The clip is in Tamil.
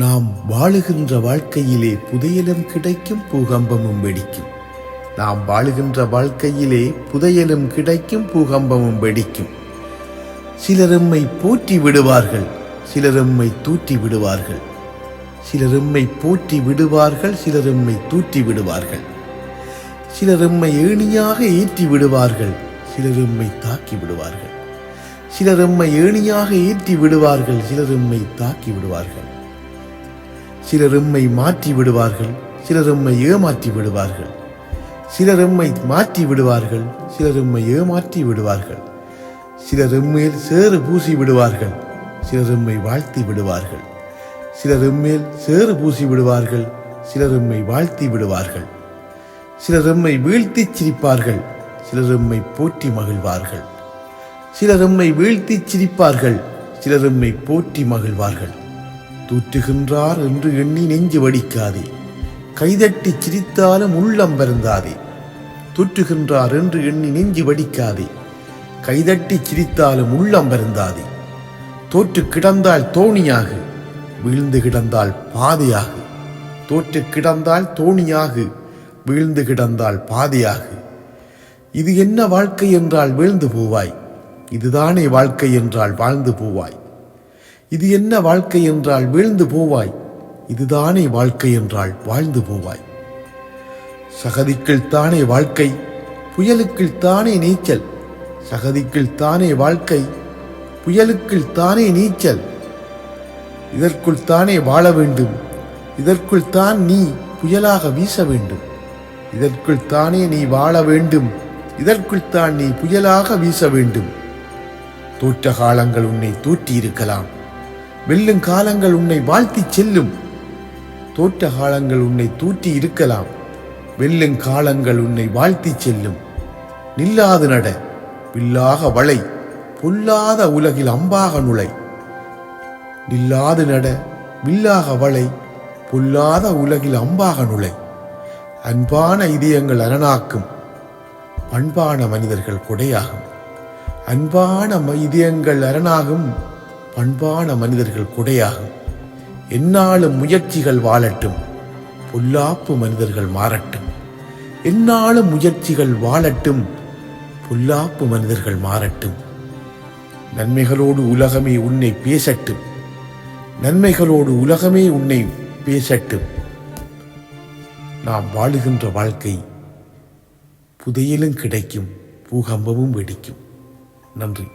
நாம் வாழுகின்ற வாழ்க்கையிலே புதையலும் கிடைக்கும் பூகம்பமும் வெடிக்கும். நாம் வாழுகின்ற வாழ்க்கையிலே புதையலும் கிடைக்கும் பூகம்பமும் வெடிக்கும். சிலரும்மை போற்றி விடுவார்கள் சிலரும்மை தூற்றி விடுவார்கள். சிலரும்மை போற்றி விடுவார்கள் சிலரும்மை தூற்றி விடுவார்கள். சிலரும்மை ஏணியாக ஏற்றி விடுவார்கள் சிலரும்மை தாக்கி விடுவார்கள். சிலரும்மை ஏணியாக ஏற்றி விடுவார்கள் சிலரும்மை தாக்கி விடுவார்கள். சிலர் எம்மை மாற்றி விடுவார்கள் சிலர் எம்மை ஏமாற்றி விடுவார்கள் சிலர் எம்மை மாற்றி விடுவார்கள் சிலர் எம்மை ஏமாற்றி விடுவார்கள் சிலர் எம்மேல் சேறு பூசி விடுவார்கள் சிலர் எம்மை வாழ்த்தி விடுவார்கள் சிலர் எம்மேல் சேறு பூசி விடுவார்கள் சிலர் எம்மை வாழ்த்தி விடுவார்கள் சிலர் எம்மை வீழ்த்திச் சிரிப்பார்கள் சிலர் எம்மை போற்றி மகிழ்வார்கள் சிலர் எம்மை வீழ்த்திச் சிரிப்பார்கள் சிலர் எம்மை போற்றி மகிழ்வார்கள் தூற்றுகின்றார் என்று எண்ணி நெஞ்சு வடிக்காதே. கைதட்டிச் சிரித்தாலும் உள்ளம் வருந்தாதே. தூற்றுகின்றார் என்று எண்ணி நெஞ்சு வடிக்காதே. கைதட்டிச் சிரித்தாலும் உள்ளம் வருந்தாதே. தோற்று கிடந்தால் தோணியாகு வீழ்ந்து கிடந்தால் பாதையாகு. தோற்று கிடந்தால் தோணியாகு வீழ்ந்து கிடந்தால் பாதையாகு. இது என்ன வாழ்க்கை என்றால் வீழ்ந்து போவாய். இதுதானே வாழ்க்கை என்றால் வாழ்ந்து போவாய். இது என்ன வாழ்க்கை என்றால் வீழ்ந்து போவாய். இதுதானே வாழ்க்கை என்றால் வாழ்ந்து போவாய். சகதிக்குள் தானே வாழ்க்கை புயலுக்குள் தானே நீச்சல். சகதிக்குள் தானே வாழ்க்கை புயலுக்குள் தானே நீச்சல். இதற்குள் தானே வாழ வேண்டும் இதற்குள் தான் நீ புயலாக வீச வேண்டும். இதற்குள் தானே நீ வாழ வேண்டும் இதற்குள் தான் நீ புயலாக வீச வேண்டும். தோற்ற காலங்கள் உன்னை தூற்றி இருக்கலாம் வெல்லும் காலங்கள் உன்னை வாழ்த்திச் செல்லும். தோற்ற காலங்கள் உன்னை தூற்றி இருக்கலாம். வெல்லும் காலங்கள் உன்னை வாழ்த்திச் செல்லும். நில்லாது நட வில்லாக வளை பொல்லாத உலகில் அம்பாக நுழை. நில்லாது நட வில்லாக வளை பொல்லாத உலகில் அம்பாக நுழை. அன்பான இதயங்கள் அரணாக்கும் பண்பான மனிதர்கள் கொடையாகும். அன்பான ம- இதயங்கள் அரணாகும். பண்பான மனிதர்கள் குடையாகும். எந்நாளும் முயற்சிகள் வாழட்டும். பொல்லாப்பு மனிதர்கள் மாறட்டும். எந்நாளும் முயற்சிகள் வாழட்டும். பொல்லாப்பு மனிதர்கள் மாறட்டும். நன்மைகளோடு உலகமே உன்னை பேசட்டும். நன்மைகளோடு உலகமே உன்னை பேசட்டும். நாம் வாழுகின்ற வாழ்க்கை புதையிலும் கிடைக்கும் பூகம்பமும் வெடிக்கும். நன்றி.